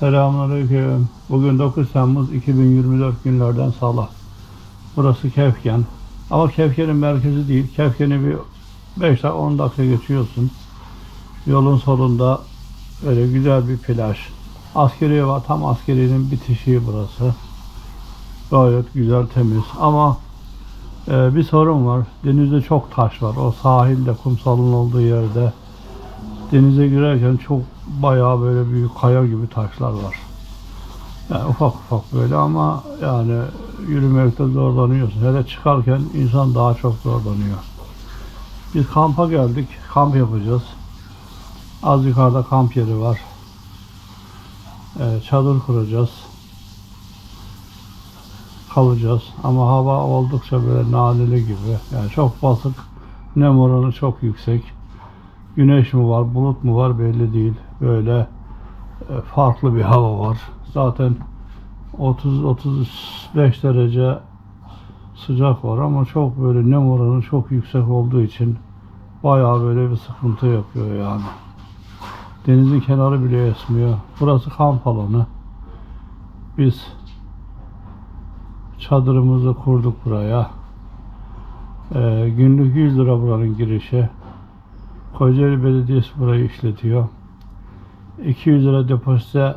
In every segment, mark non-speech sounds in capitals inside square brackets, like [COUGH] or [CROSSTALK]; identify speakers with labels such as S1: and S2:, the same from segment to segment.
S1: Selamünaleyküm. Bugün 9 Temmuz 2024 günlerden salı. Burası Kefken. Ama Kefken'in merkezi değil. Kefken'i bir 5 dakika 10 dakika geçiyorsun. Yolun sonunda öyle güzel bir plaj. Askeriye var. Tam askeriyenin bitişiği burası. Gayet güzel temiz. Ama e, bir sorun var. Denizde çok taş var. O sahilde kumsalın olduğu yerde denize girerken çok bayağı böyle büyük kaya gibi taşlar var. Yani ufak ufak böyle ama yani yürümekte zorlanıyorsun. Hele çıkarken insan daha çok zorlanıyor. Biz kampa geldik. Kamp yapacağız. Az yukarıda kamp yeri var. Ee, çadır kuracağız. Kalacağız. Ama hava oldukça böyle naneli gibi. Yani çok basık. Nem oranı çok yüksek. Güneş mi var, bulut mu var belli değil. Böyle e, farklı bir hava var. Zaten 30-35 derece sıcak var ama çok böyle nem oranı çok yüksek olduğu için bayağı böyle bir sıkıntı yapıyor yani. Denizin kenarı bile esmiyor. Burası kamp alanı. Biz çadırımızı kurduk buraya. Ee, günlük 100 lira buranın girişi. Kocaeli Belediyesi burayı işletiyor. 200 lira depozite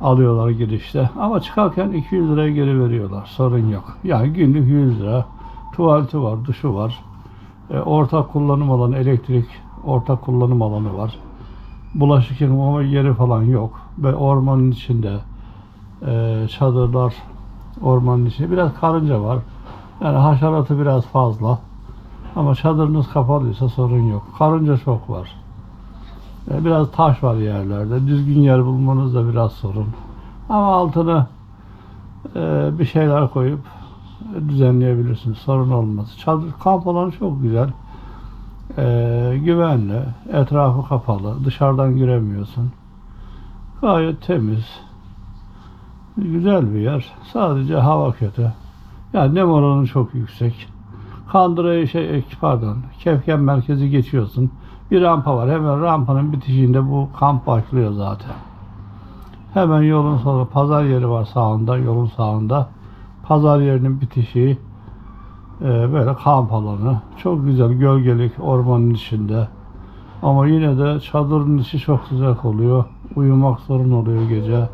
S1: alıyorlar girişte. Ama çıkarken 200 liraya geri veriyorlar. Sorun yok. Yani günlük 100 lira. Tuvaleti var, duşu var. E, ortak kullanım alanı, elektrik ortak kullanım alanı var. Bulaşık yıkama yeri falan yok. Ve ormanın içinde e, çadırlar ormanın içinde. Biraz karınca var. Yani haşeratı biraz fazla. Ama çadırınız kapalıysa sorun yok. Karınca çok var. E, Biraz taş var yerlerde. Düzgün yer bulmanız da biraz sorun. Ama altına e, bir şeyler koyup düzenleyebilirsiniz. Sorun olmaz. Çadır kamp alanı çok güzel. E, güvenli. Etrafı kapalı. Dışarıdan giremiyorsun. Gayet temiz. Güzel bir yer. Sadece hava kötü. Yani nem oranı çok yüksek. Kandıra'yı şey pardon Kefken merkezi geçiyorsun. Bir rampa var. Hemen rampanın bitişiğinde bu kamp başlıyor zaten. Hemen yolun sonu pazar yeri var sağında, yolun sağında. Pazar yerinin bitişiği e, böyle kamp alanı. Çok güzel gölgelik ormanın içinde. Ama yine de çadırın içi çok sıcak oluyor. Uyumak sorun oluyor gece.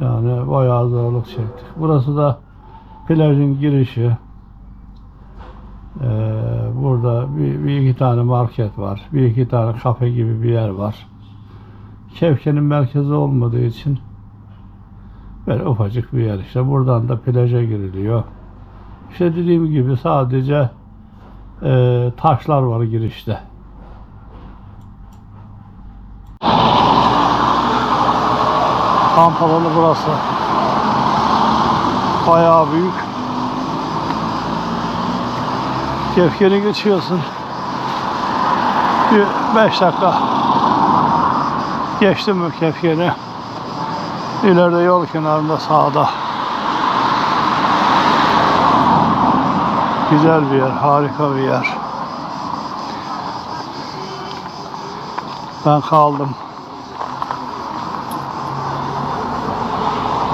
S1: Yani bayağı zorluk çektik. Burası da plajın girişi. Burada bir, bir iki tane market var. Bir iki tane kafe gibi bir yer var. Kevke'nin merkezi olmadığı için böyle ufacık bir yer işte. Buradan da plaja giriliyor. İşte dediğim gibi sadece e, taşlar var girişte. Kamp alanı burası. Bayağı büyük. Kefkeni geçiyorsun. Bir beş dakika geçtim mi Kefkeni? İleride yol kenarında sağda. Güzel bir yer, harika bir yer. Ben kaldım.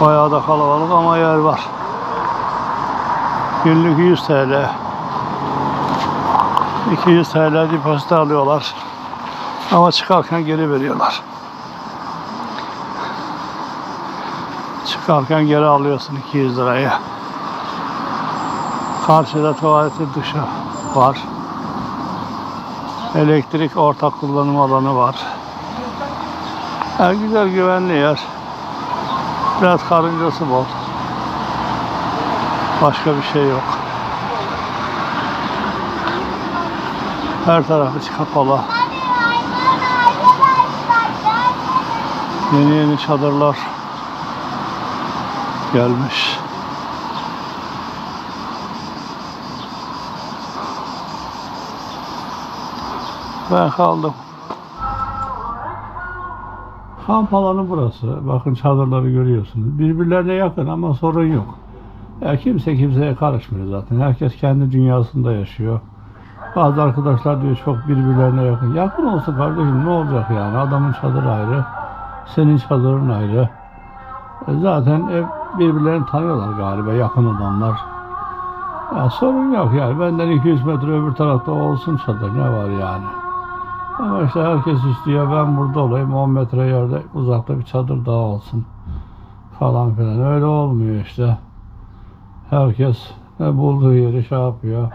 S1: Bayağı da kalabalık ama yer var. Günlük 100 TL. 200 TL depozito alıyorlar. Ama çıkarken geri veriyorlar. Çıkarken geri alıyorsun 200 lirayı. Karşıda tuvaleti duşu var. Elektrik ortak kullanım alanı var. Yani güzel güvenli yer. Biraz karıncası bol. Başka bir şey yok. Her tarafı kapalı. Yeni yeni çadırlar gelmiş. Ben kaldım. Kamp alanı burası. Bakın çadırları görüyorsunuz. Birbirlerine yakın ama sorun yok. Ya kimse kimseye karışmıyor zaten. Herkes kendi dünyasında yaşıyor. Bazı arkadaşlar diyor çok birbirlerine yakın. Yakın olsun kardeşim ne olacak yani? Adamın çadırı ayrı, Senin çadırın ayrı. E, zaten hep birbirlerini tanıyorlar galiba yakın adamlar. Ya sorun yok yani. Benden 200 metre öbür tarafta olsun çadır. Ne var yani? Ama işte herkes istiyor ben burada olayım 10 metre yerde uzakta bir çadır daha olsun falan filan. Öyle olmuyor işte. Herkes ne bulduğu yeri şey yapıyor.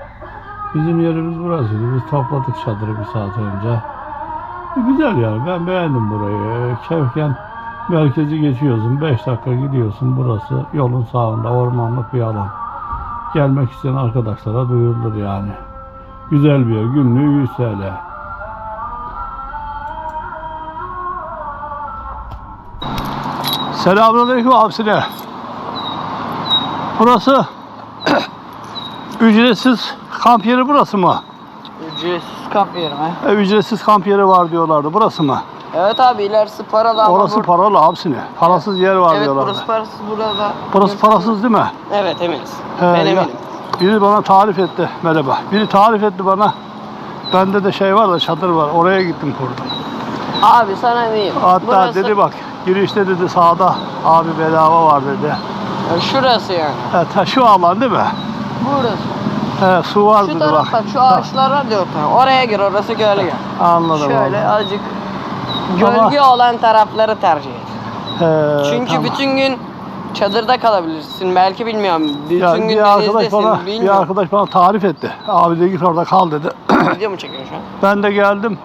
S1: Bizim yerimiz burasıydı. Biz topladık çadırı bir saat önce. Güzel yani. Ben beğendim burayı. Kevken merkezi geçiyorsun. 5 dakika gidiyorsun. Burası yolun sağında ormanlık bir alan. Gelmek isteyen arkadaşlara duyurulur yani. Güzel bir yer. Günlüğü 100 TL. Selamünaleyküm abisine. Burası [CLEARS THROAT] ücretsiz kamp yeri burası mı?
S2: Ücretsiz kamp yeri mi?
S1: E, ücretsiz kamp yeri var diyorlardı. Burası mı?
S2: Evet abi ilerisi paralı ama
S1: Orası
S2: bur-
S1: paralı abisine. Parasız yer var
S2: Evet
S1: diyorlardı.
S2: burası parasız burada.
S1: Burası parasız değil mi?
S2: Evet eminiz.
S1: He,
S2: ben
S1: ya,
S2: eminim.
S1: Biri bana tarif etti. Merhaba. Biri tarif etti bana. Bende de şey var da çadır var. Oraya gittim kurdum.
S2: Abi sana diyeyim.
S1: Hatta
S2: burası,
S1: dedi bak girişte dedi sağda abi bedava var dedi.
S2: Şurası yani.
S1: Ta, şu alan değil mi?
S2: Burası.
S1: He, su var
S2: Şu
S1: dedi
S2: taraf
S1: bak.
S2: bak şu ağaçlar var diyor. Oraya gir orası gölge.
S1: Anladım.
S2: Şöyle
S1: anladım.
S2: azıcık gölge olan tarafları tercih et.
S1: He,
S2: Çünkü
S1: tamam.
S2: bütün gün çadırda kalabilirsin. Belki bilmiyorum. Bütün
S1: Ya
S2: gün
S1: bir arkadaş bana bir
S2: bilmiyorum.
S1: arkadaş bana tarif etti. Abi de git orada kal dedi. [CLEARS THROAT]
S2: Video mu çekiyorsun şu an?
S1: ben de geldim.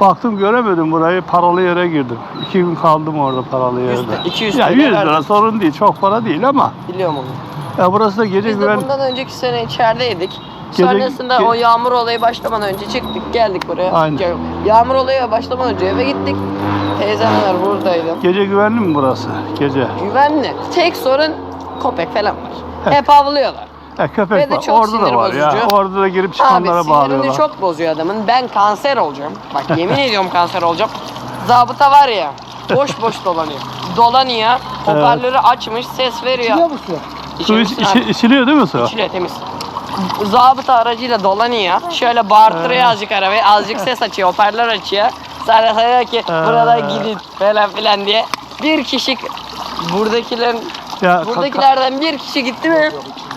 S1: Baktım göremedim burayı. Paralı yere girdim. İki gün kaldım orada paralı yerde.
S2: Yüz te- 200
S1: ya
S2: TL
S1: 100 lira
S2: verdim.
S1: sorun değil. Çok para değil ama.
S2: Biliyorum onu.
S1: Ya burası da gece
S2: Biz de bundan önceki sene içerideydik.
S1: Gece-
S2: Sonrasında
S1: ge-
S2: o yağmur olayı başlamadan önce çıktık geldik buraya.
S1: Aynen.
S2: Ya- Yağmur olayı başlamadan önce eve gittik. Teyzemler buradaydı.
S1: Gece güvenli mi burası? Gece.
S2: Güvenli. Tek sorun köpek falan var.
S1: Evet.
S2: Hep avlıyorlar.
S1: Ya
S2: Ve
S1: köpek
S2: de
S1: var.
S2: çok
S1: Orada da
S2: sinir
S1: var ya.
S2: bozucu.
S1: Orada da girip
S2: Abi
S1: çıkanlara
S2: sinirini
S1: bağlıyorlar.
S2: çok bozuyor adamın. Ben kanser olacağım. Bak [LAUGHS] yemin ediyorum kanser olacağım. Zabıta var ya boş boş dolanıyor. Dolanıyor. Hoparlörü açmış ses veriyor.
S1: Su iç, içi- içiliyor değil mi su?
S2: İçine temiz. Zabıta aracıyla dolanıyor. Şöyle bağırtırıyor azıcık arabayı. Azıcık ses açıyor. Hoparlör açıyor. Sonra diyor ki burada gidin falan filan diye. Bir kişi buradakilerin
S1: Ya,
S2: buradakilerden bir kişi gitti mi?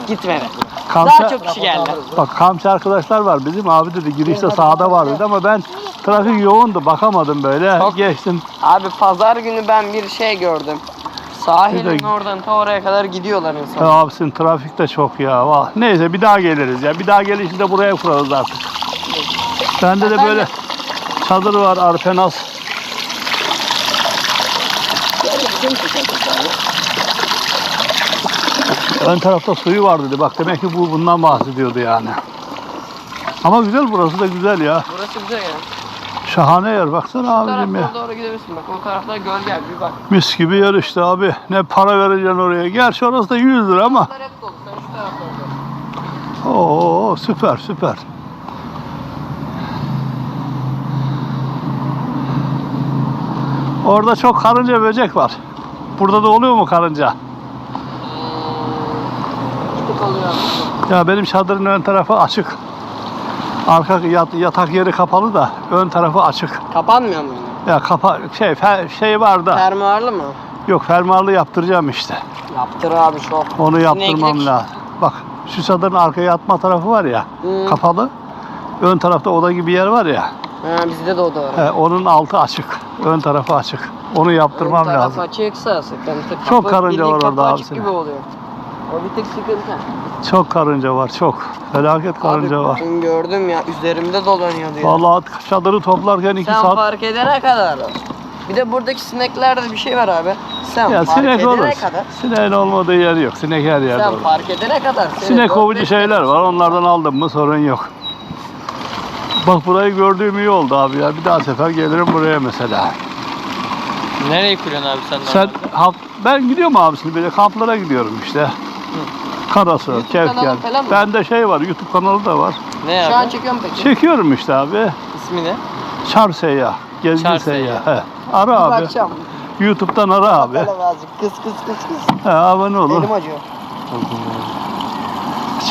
S2: Gitmedi.
S1: Kamçı-
S2: Daha çok kişi geldi.
S1: Bak kamçı arkadaşlar var bizim abi dedi girişte sağda var dedi ama ben trafik yoğundu bakamadım böyle
S2: Çok-
S1: geçtim.
S2: Abi pazar günü ben bir şey gördüm. Sahilin
S1: de-
S2: oradan ta oraya kadar gidiyorlar
S1: Ya
S2: insanlar.
S1: abisin trafik de çok ya. Vah. Neyse bir daha geliriz ya. Bir daha gelişinde buraya kurarız artık. Bende de böyle
S2: de-
S1: çadır var Arpenas. Ön tarafta suyu var dedi. Bak demek ki bu bundan bahsediyordu yani. Ama güzel burası da güzel ya.
S2: Burası güzel ya.
S1: Şahane yer baksana
S2: Bu
S1: abicim ya.
S2: tarafa doğru gidebilirsin bak. O tarafta gölge bir bak.
S1: Mis gibi yer işte abi. Ne para vereceksin oraya. Gerçi orası da 100 lira ama.
S2: Bunlar hep dolu. Sen şu tarafta ol.
S1: Oo süper süper. Orada çok karınca böcek var. Burada da oluyor mu karınca?
S2: Küçük oluyor abi.
S1: Ya benim çadırın ön tarafı açık. Arka yat- yatak yeri kapalı da ön tarafı açık.
S2: Kapanmıyor mu yine?
S1: Ya kapa şey fe- şey var da.
S2: Fermuarlı mı?
S1: Yok fermuarlı yaptıracağım işte.
S2: Yaptır abi çok.
S1: Onu yaptırmam lazım. Bak şu çadırın arkaya yatma tarafı var ya.
S2: Hı.
S1: Kapalı. Ön tarafta oda gibi yer var ya.
S2: Ha, bizde de o doğru.
S1: He, onun altı açık. Ön tarafı açık. Onu yaptırmam
S2: Ön taraf
S1: lazım.
S2: açıksa sıkıntı.
S1: Çok
S2: Kapı-
S1: karınca
S2: bildiğin
S1: var
S2: kapı
S1: orada abi
S2: açık
S1: senin.
S2: gibi oluyor. O bir tek sıkıntı.
S1: Çok karınca var çok. Felaket karınca
S2: abi,
S1: var.
S2: Dün gördüm ya üzerimde dolanıyordu ya.
S1: Vallahi çadırı toplarken iki
S2: Sen
S1: saat.
S2: fark edene kadar. Bir de buradaki sineklerde bir şey var abi. Sen
S1: Ya
S2: fark
S1: sinek
S2: edene
S1: olur.
S2: kadar.
S1: Sineğin olmadığı yer yok. Sinek her yerde
S2: Sen
S1: olur.
S2: fark edene kadar. seni
S1: Sinek
S2: dört
S1: kovucu
S2: beş
S1: şeyler var. Onlardan aldım mı sorun yok. Bak burayı gördüğüm iyi oldu abi ya. Bir daha sefer gelirim buraya mesela.
S3: Nereye kuruyorsun abi sen?
S1: Sen haft- ben gidiyorum abisini böyle kamplara gidiyorum işte. Karası,
S2: YouTube
S1: Kevken.
S2: kanalı falan mı?
S1: Bende şey var, YouTube kanalı da var.
S3: Ne
S2: Şu an
S3: abi?
S2: çekiyorum peki.
S1: Çekiyorum işte abi.
S3: İsmi ne?
S1: Çar seyyah, gezgin
S3: Çar
S1: seyyah.
S3: seyyah.
S1: He. Ara abi.
S2: Bakacağım.
S1: YouTube'dan ara abi.
S2: Bakalım azıcık. Kıs kıs kıs kıs.
S1: He, abone olur.
S2: Elim acıyor.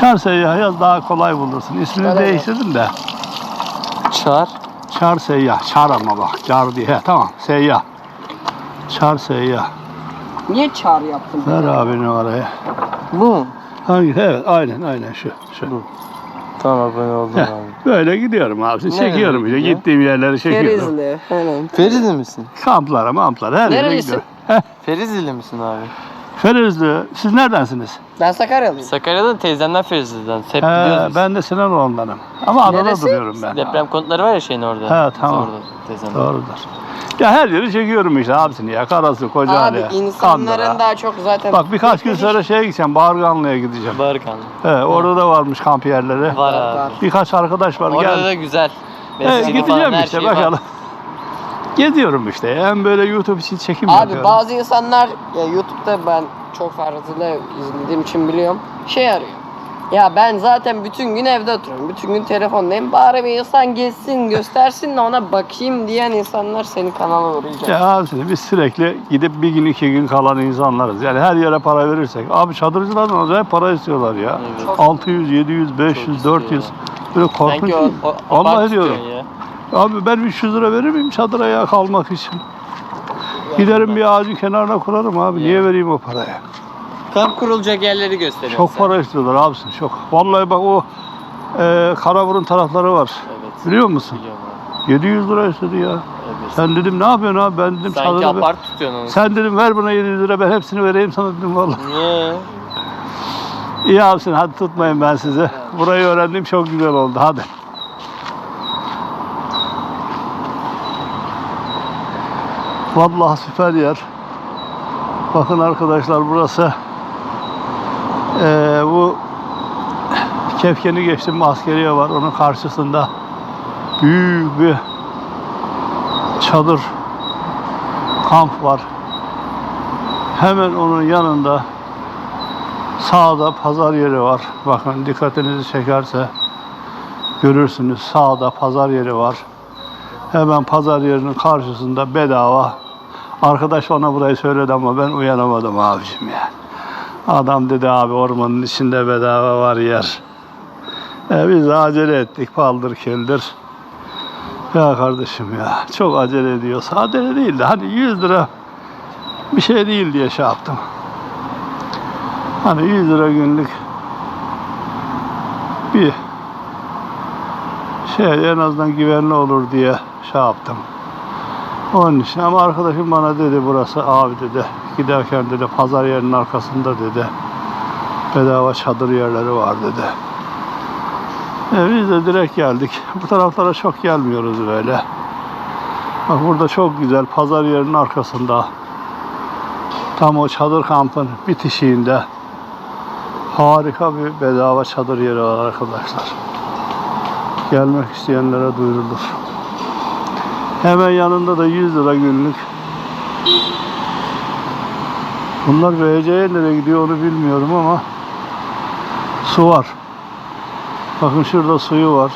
S1: Çar seyyah yaz daha kolay bulursun. İsmini
S2: Çar
S1: değiştirdim de.
S3: Çağır.
S1: Çar seyyah. Çar ama bak. Çar diye. He, tamam. Seyyah. Çar seyyah.
S2: Niye çağır yaptın?
S1: Ver abini oraya.
S3: Bu mu?
S1: Hangi? Evet aynen aynen şu. şu.
S3: Bu. Tamam abone oldum
S1: Heh,
S3: abi.
S1: Böyle gidiyorum abi. Çekiyorum işte.
S3: gidiyor?
S1: Gittiğim yerleri çekiyorum.
S2: Kerizli. Aynen.
S3: Ferizli misin?
S1: Kamplara mamplara her yere
S2: Nerelisin?
S1: gidiyorum. Heh,
S3: Ferizli misin abi?
S1: Ferizli. Siz neredensiniz?
S2: Ben Sakaryalıyım.
S3: Sakarya'da teyzemden Ferizli'den. Hep
S1: He,
S3: biliyoruz
S1: ben de Sinanoğlu'ndanım. Ama adada
S2: Neresi?
S1: duruyorum ben.
S3: Deprem konutları var ya şeyin orada.
S1: He, tamam.
S3: Orada teyzemden.
S1: Doğrudur. Ya her yeri çekiyorum işte abisini ya. Karası, Kocaeli,
S2: Abi insanların
S1: Kandıra.
S2: daha çok zaten...
S1: Bak birkaç gün sonra şeye gideceğim. Bağırganlı'ya gideceğim.
S3: Barkan.
S1: He, orada da varmış kamp yerleri.
S3: Var abi.
S1: Birkaç arkadaş var.
S3: Orada
S1: Gel.
S3: da güzel.
S1: He,
S3: Mescidi
S1: gideceğim
S3: falan, her
S1: işte
S3: şey var.
S1: bakalım. Geziyorum işte. Hem böyle YouTube için çekim
S2: Abi
S1: yapıyorum.
S2: bazı insanlar ya YouTube'da ben çok fazla izlediğim için biliyorum. Şey arıyor. Ya ben zaten bütün gün evde oturuyorum. Bütün gün telefondayım. Bari bir insan gezsin, göstersin de ona bakayım diyen insanlar senin kanala uğrayacak.
S1: Ya abisini biz sürekli gidip bir gün iki gün kalan insanlarız. Yani her yere para verirsek. Abi çadırcılardan acayip para istiyorlar ya.
S3: Evet.
S1: 600, 700, 500,
S3: istiyorlar.
S1: 400. Böyle korkunç
S3: Sanki o, o, o
S1: Vallahi diyorum.
S3: ya.
S1: Abi ben 300 lira verir miyim çadıra ya kalmak için? Giderim bir ağacın kenarına kurarım abi. Niye vereyim o paraya?
S3: Kamp kurulacak yerleri gösteriyor.
S1: Çok para istiyorlar abisin çok. Vallahi bak o e, Karaburun tarafları var.
S3: Evet.
S1: Biliyor musun?
S3: Biliyorum abi.
S1: 700 lira istedi ya.
S3: Evet.
S1: Sen dedim ne yapıyorsun abi? Ben dedim
S3: Sanki
S1: çadırı ver-
S3: apart tutuyorsun onu.
S1: Sen dedim ver buna 700 lira ben hepsini vereyim sana dedim vallahi.
S3: Niye?
S1: İyi abisin hadi tutmayın ben sizi. Burayı öğrendim çok güzel oldu hadi. Vallahi süper yer. Bakın arkadaşlar burası eee, bu Kefkeni geçtim askeriye var. Onun karşısında büyük bir çadır kamp var. Hemen onun yanında Sağda pazar yeri var. Bakın dikkatinizi çekerse görürsünüz. Sağda pazar yeri var. Hemen pazar yerinin karşısında bedava. Arkadaş bana burayı söyledi ama ben uyanamadım abicim ya. Adam dedi abi ormanın içinde bedava var yer. E biz acele ettik paldır küldür. Ya kardeşim ya çok acele ediyorsa acele değil de hani 100 lira bir şey değil diye şey yaptım. Hani 100 lira günlük bir şey en azından güvenli olur diye şey yaptım. Onun için ama arkadaşım bana dedi burası abi dedi giderken dedi pazar yerinin arkasında dedi bedava çadır yerleri var dedi. E biz de direkt geldik. Bu taraflara çok gelmiyoruz böyle. Bak burada çok güzel pazar yerinin arkasında tam o çadır kampın bitişiğinde Harika bir bedava çadır yeri var arkadaşlar. Gelmek isteyenlere duyurulur. Hemen yanında da 100 lira günlük. Bunlar VC'ye nereye gidiyor onu bilmiyorum ama su var. Bakın şurada suyu var.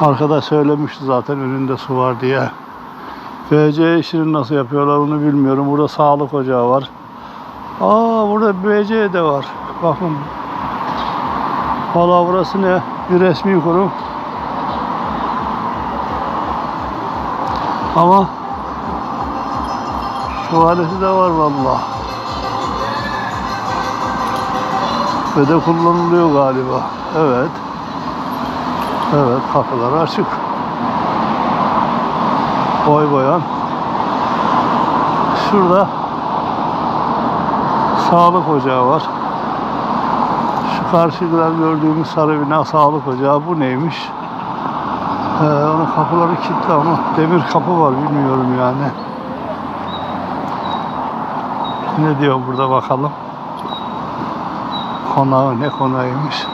S1: Arkadaş söylemişti zaten önünde su var diye. VC işini nasıl yapıyorlar onu bilmiyorum. Burada sağlık ocağı var. Aa burada BC de var. Bakın. Valla burası ne? Bir resmi kurum. Ama tuvaleti de var valla. Ve de kullanılıyor galiba. Evet. Evet kapılar açık. Boy boyan. Şurada sağlık ocağı var. Şu karşıdan gördüğümüz sarı bina sağlık ocağı. Bu neymiş? Ee, onun kapıları kilitli ama demir kapı var bilmiyorum yani. Ne diyor burada bakalım. Konağı ne konağıymış.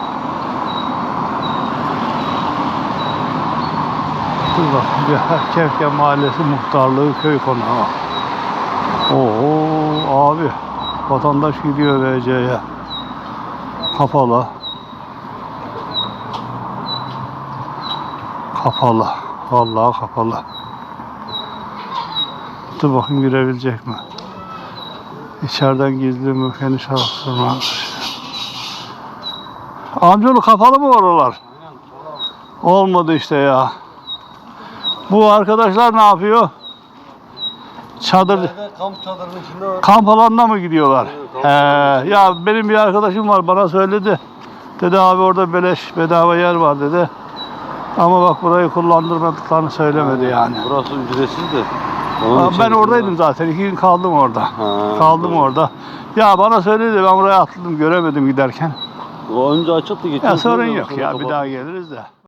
S1: Dur bakın bir Kefke Mahallesi Muhtarlığı Köy Konağı. Oo abi vatandaş gidiyor VC'ye. Kapalı. Kapalı. Vallahi kapalı. Dur bakayım girebilecek mi? İçeriden gizli mükeni çalıştırmış. Amcaoğlu kapalı mı oralar? Olmadı işte ya. Bu arkadaşlar ne yapıyor? Çadır
S4: kamp çadırının içinde var.
S1: kamp alanına mı gidiyorlar?
S4: Evet,
S1: He, ya benim bir arkadaşım var bana söyledi. Dedi abi orada beleş bedava yer var dedi. Ama bak burayı kullandırmadıklarını söylemedi yani.
S4: Burası ücretsiz de. Onun
S1: Aa,
S4: için
S1: Ben oradaydım
S4: burada-
S1: zaten. iki gün kaldım orada.
S4: Ha,
S1: Kaldım
S4: doğru.
S1: orada. Ya bana söyledi ben buraya atladım göremedim giderken.
S4: O önce açıldı geçen
S1: Ya sorun yok ya bir
S4: kapattı.
S1: daha geliriz de.